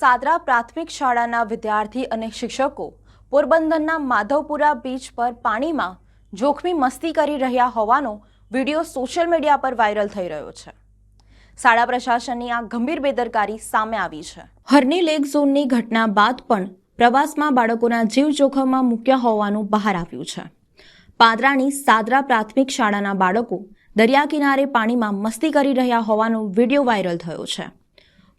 સાદરા પ્રાથમિક શાળાના વિદ્યાર્થી અને શિક્ષકો પોરબંદરના માધવપુરા બીચ પર પાણીમાં જોખમી મસ્તી કરી રહ્યા હોવાનો વીડિયો સોશિયલ મીડિયા પર વાયરલ થઈ રહ્યો છે. શાળા પ્રશાસનની આ ગંભીર બેદરકારી સામે આવી છે. હરની લેક ઝોનની ઘટના બાદ પણ પ્રવાસમાં બાળકોના જીવ જોખમમાં મૂક્યા હોવાનું બહાર આવ્યું છે. પાદરાની સાદરા પ્રાથમિક શાળાના બાળકો દરિયા કિનારે પાણીમાં મસ્તી કરી રહ્યા હોવાનો વીડિયો વાયરલ થયો છે.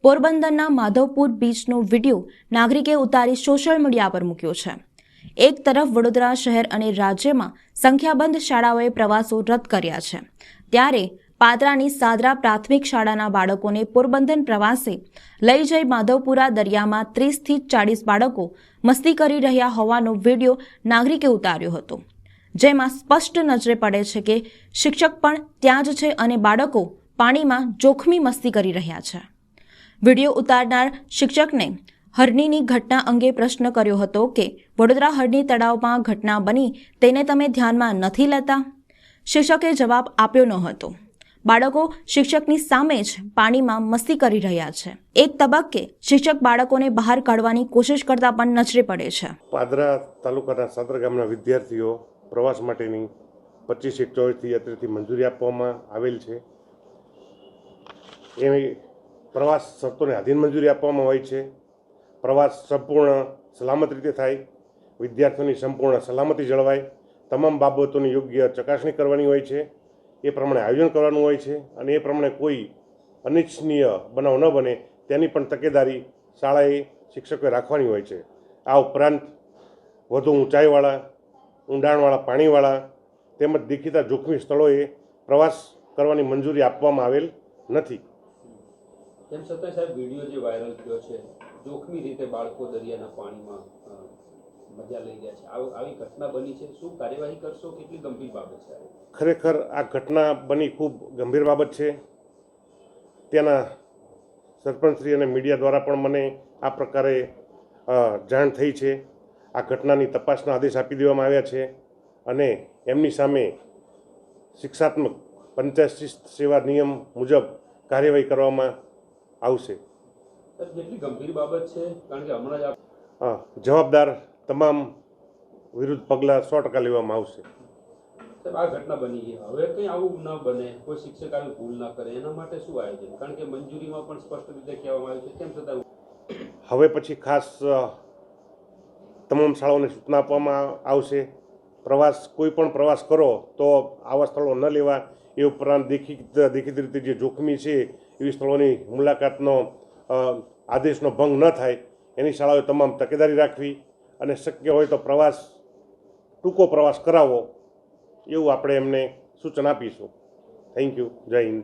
પોરબંદરના માધવપુર બીચનો વીડિયો નાગરિકે ઉતારી સોશિયલ મીડિયા પર મૂક્યો છે. એક તરફ વડોદરા શહેર અને રાજ્યમાં સંખ્યાબંધ શાળાઓએ પ્રવાસો રદ કર્યા છે. ત્યારે પાદરાની સાદરા પ્રાથમિક શાળાના બાળકોને પોરબંદર પ્રવાસે લઈ જઈ માધવપુરા દરિયામાં ત્રીસથી ચાળીસ બાળકો મસ્તી કરી રહ્યા હોવાનો વીડિયો નાગરિકે ઉતાર્યો હતો. જેમાં સ્પષ્ટ નજરે પડે છે કે શિક્ષક પણ ત્યાં જ છે અને બાળકો પાણીમાં જોખમી મસ્તી કરી રહ્યા છે. વીડિયો ઉતારનાર શિક્ષકને હરણીની ઘટના અંગે પ્રશ્ન કર્યો હતો કે, વડોદરા હરણી તળાવમાં ઘટના બની, તેને તમે ધ્યાનમાં નથી લેતા? શિક્ષકે જવાબ આપ્યો ન હતો. બાળકો શિક્ષકની સામે જ પાણીમાં મસ્તી કરી રહ્યા છે. એક તબક્કે શિક્ષક બાળકોને બહાર કાઢવાની કોશિશ કરતા પણ નજરે પડે છે. પાદરા તાલુકાના સાદર ગામના વિદ્યાર્થીઓ પ્રવાસ માટેની પચીસ એક ચોવીસથી યાત્રીથી મંજૂરી આપવામાં આવેલ છે. એ પ્રવાસ શરતોને આધીન મંજૂરી આપવામાં હોય છે. પ્રવાસ સંપૂર્ણ સલામત રીતે થાય. વિદ્યાર્થીઓની સંપૂર્ણ સલામતી જળવાય. તમામ બાબતોની યોગ્ય ચકાસણી કરવાની હોય છે. એ પ્રમાણે આયોજન કરવાનું હોય છે અને એ પ્રમાણે કોઈ અનિચ્છનીય બનાવ ન બને તેની પણ તકેદારી શાળાએ શિક્ષકોએ રાખવાની હોય છે. આ ઉપરાંત વધુ ઊંચાઈવાળા, ઊંડાણવાળા પાણીવાળા તેમજ દેખીતા જોખમી સ્થળોએ પ્રવાસ કરવાની મંજૂરી આપવામાં આવેલ નથી. તેમ છતાં સાહેબ વીડિયો જે વાયરલ થયો છે, જોખમી રીતે બાળકો દરિયાના પાણીમાં મજા લઈ ગયા છે. આવી ઘટના બની છે. શું કાર્યવાહી કરશો? કેટલી ગંભીર બાબત છે ખરેખર આ ઘટના બની ખૂબ ગંભીર બાબત છે. ત્યાંના સરપંચશ્રી અને મીડિયા દ્વારા પણ મને આ પ્રકારે જાણ થઈ છે. આ ઘટનાની તપાસના આદેશ આપી દેવામાં આવ્યા છે અને એમની સામે શિક્ષાત્મક પંચાયત સેવા નિયમ મુજબ કાર્યવાહી કરવામાં આવશે. ગંભીર બાબત છે? કારણ કે હમણાં જ આપ જવાબદાર તમામ વિરુદ્ધ પગલાં સો ટકા લેવામાં આવશે. આ ઘટના બની ગઈ હવે કંઈ આવું ન બને કોઈ શિક્ષક આવી ભૂલ ના કરે એના માટે શું આયોજન? કારણ કે મંજૂરીમાં પણ સ્પષ્ટ રીતે કહેવામાં આવ્યું છે. તેમ છતાં હવે પછી ખાસ તમામ શાળાઓને સૂચના આપવામાં આવશે. પ્રવાસ કોઈ પણ પ્રવાસ કરો તો આવા સ્થળો ન લેવા. એ ઉપરાંત દેખીત દેખીતી રીતે જે જોખમી છે એવી સ્થળોની મુલાકાતનો આદેશનો ભંગ ન થાય, એની શાળાઓએ તમામ તકેદારી રાખવી અને શક્ય હોય તો પ્રવાસ, ટૂંકો પ્રવાસ કરાવો એવું આપણે એમને સૂચન આપીશું. થેન્ક યુ જય હિન્દ.